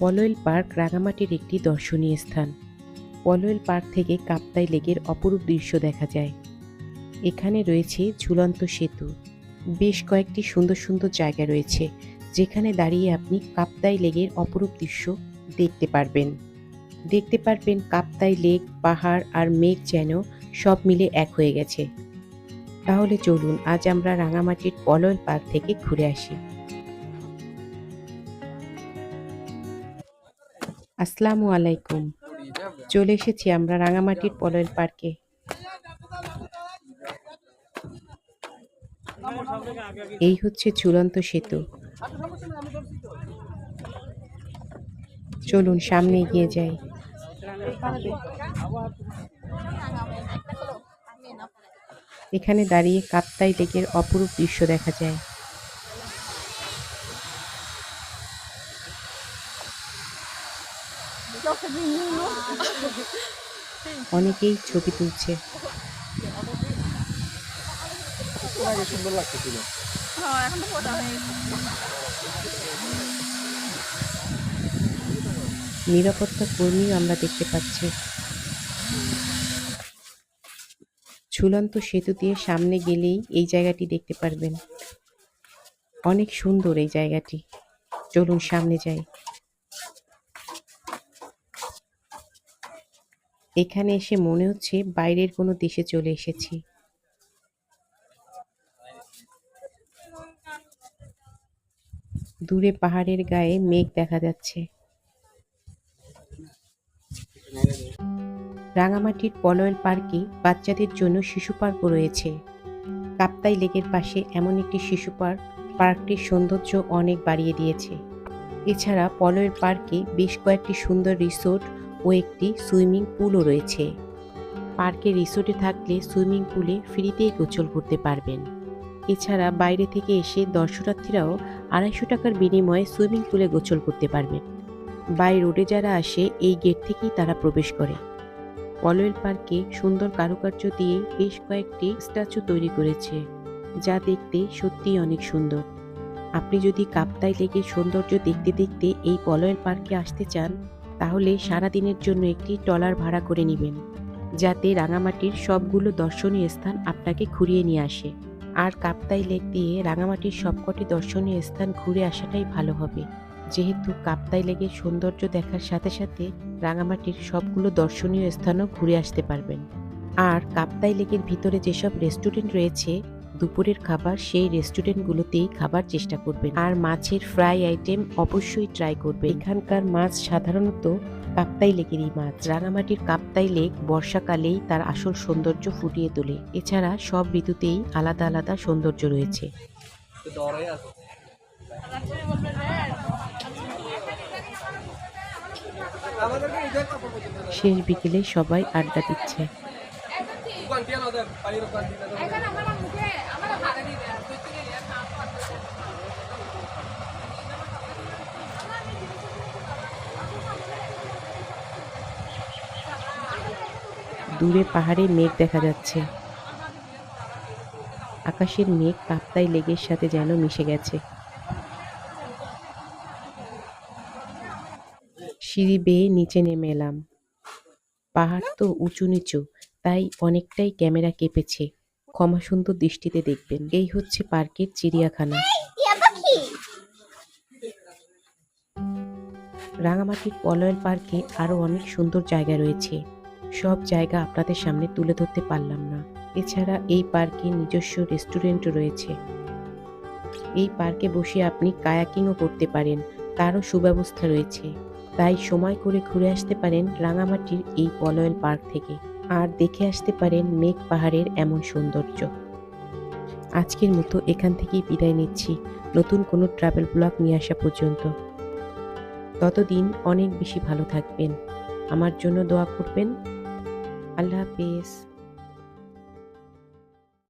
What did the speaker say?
Polwel park রাঙামাটির একটি দর্শনীয় স্থান। পলয়েল পার্ক থেকে কাপ্তাই লেকের অপরূপ দৃশ্য দেখা যায়। এখানে রয়েছে ঝুলন্ত সেতু। বেশ কয়েকটি সুন্দর সুন্দর জায়গা রয়েছে, যেখানে দাঁড়িয়ে আপনি কাপ্তাই লেকের অপরূপ দৃশ্য দেখতে পারবেন। দেখতে পারবেন কাপ্তাই লেক, পাহাড় আর মেঘ যেন সব মিলে এক হয়ে গেছে। তাহলে চলুন, আজ আমরা রাঙামাটির পলয়েল পার্ক থেকে ঘুরে আসি। আসসালামু আলাইকুম। চলে এসেছি আমরা রাঙামাটির পলয়েল পার্কে। এই হচ্ছে ঝুলন্ত সেতু। চলুন, সামনে এগিয়ে যাই। এখানে দাঁড়িয়ে কাপ্তাই লেকের অপরূপ দৃশ্য দেখা যায়। অনেকেই ছবি তুলছে। নিরাপত্তা কর্মীও আমরা দেখতে পাচ্ছি। ঝুলন্ত সেতু দিয়ে সামনে গেলেই এই জায়গাটি দেখতে পারবেন। অনেক সুন্দর এই জায়গাটি। চলুন সামনে যাই। এখানে এসে মনে হচ্ছে বাইরের কোনো দেশে চলে এসেছি। দূরে পাহাড়ের গায়ে মেঘ দেখা যাচ্ছে। রাঙামাটির পলয়েল পার্কে বাচ্চাদের জন্য শিশু পার্কও রয়েছে। কাপ্তাই লেকের পাশে এমন একটি শিশু পার্ক, পার্কটির সৌন্দর্য অনেক বাড়িয়ে দিয়েছে। এছাড়া পলয়ের পার্কে বেশ কয়েকটি সুন্দর রিসোর্ট ও একটি সুইমিং পুলও রয়েছে। পার্কে রিসোর্টে থাকলে সুইমিং পুলে ফ্রিতেই গোসল করতে পারবেন। এছাড়া বাইরে থেকে এসে দর্শনার্থীরাও আড়াইশো টাকার বিনিময়ে সুইমিং পুলে গোসল করতে পারবেন। বাই রোডে যারা আসে, এই গেট থেকেই তারা প্রবেশ করে। পলয়েল পার্কে সুন্দর কারুকার্য দিয়ে বেশ কয়েকটি স্ট্যাচু তৈরি করেছে, যা দেখতে সত্যিই অনেক সুন্দর। আপনি যদি কাপ্তাই লেকের সৌন্দর্য দেখতে দেখতে এই পলয়েল পার্কে আসতে চান তাহলে সারা দিনের জন্য একটি ট্রলার ভাড়া করে নেবেন, যাতে রাঙামাটির সবগুলো দর্শনীয় স্থান আপনাকে ঘুরিয়ে নিয়ে আসে। আর কাপ্তাই লেক দিয়ে রাঙামাটির সবকটি দর্শনীয় স্থান ঘুরে আসাটাই ভালো হবে। যেহেতু কাপ্তাই লেকের সৌন্দর্য দেখার সাথে সাথে রাঙামাটির সবগুলো দর্শনীয় স্থানও ঘুরে আসতে পারবেন। আর কাপ্তাই লেকের ভিতরে যেসব রেস্টুরেন্ট রয়েছে দুপুরের খাবার সেই রেস্টুরেন্টগুলোতেই খাবার চেষ্টা করবেন। আর মাছের ফ্রাই আইটেম অবশ্যই ট্রাই করবে এখানকার মাছ সাধারণত কাপ্তাই লেকেরই মাছ। রাঙামাটির কাপ্তাই লেক বর্ষাকালেই তার আসল সৌন্দর্য ফুটিয়ে তোলে। এছাড়া সব ঋতুতেই আলাদা আলাদা সৌন্দর্য রয়েছে। শেষ বিকেলে সবাই আড্ডা দিচ্ছে। দূরে পাহাড়ে মেঘ দেখা যাচ্ছে। আকাশের মেঘ কাপ্তাই লেগের সাথে যেন মিশে গেছে। সিঁড়ি বেয়ে নিচে নেমে এলাম। পাহাড় তো উঁচু নিচু তাই অনেকটাই ক্যামেরা কেঁপেছে। ক্ষমা সুন্দর দৃষ্টিতে দেখবেন। এই হচ্ছে পার্কের চিড়িয়াখানা। রাঙামাটির পলয়েল পার্কে আরও অনেক সুন্দর জায়গা রয়েছে। সব জায়গা আপনাদের সামনে তুলে ধরতে পারলাম না। এছাড়া এই পার্কে নিজস্ব রেস্টুরেন্টও রয়েছে। এই পার্কে বসে আপনি কায়াকিংও করতে পারেন। তারও সুব্যবস্থা রয়েছে। তাই সময় করে ঘুরে আসতে পারেন রাঙামাটির এই পলয়েল পার্ক থেকে। আর দেখে আসতে পারেন মেঘ পাহাড়ের এমন সৌন্দর্য। আজকের মতো এখান থেকেই বিদায় নিচ্ছি। নতুন কোনো ট্রাভেল ব্লগ নিয়ে আসা পর্যন্ত। ততদিন অনেক বেশি ভালো থাকবেন। আমার জন্য দোয়া করবেন। আল্লাহ হাফেজ।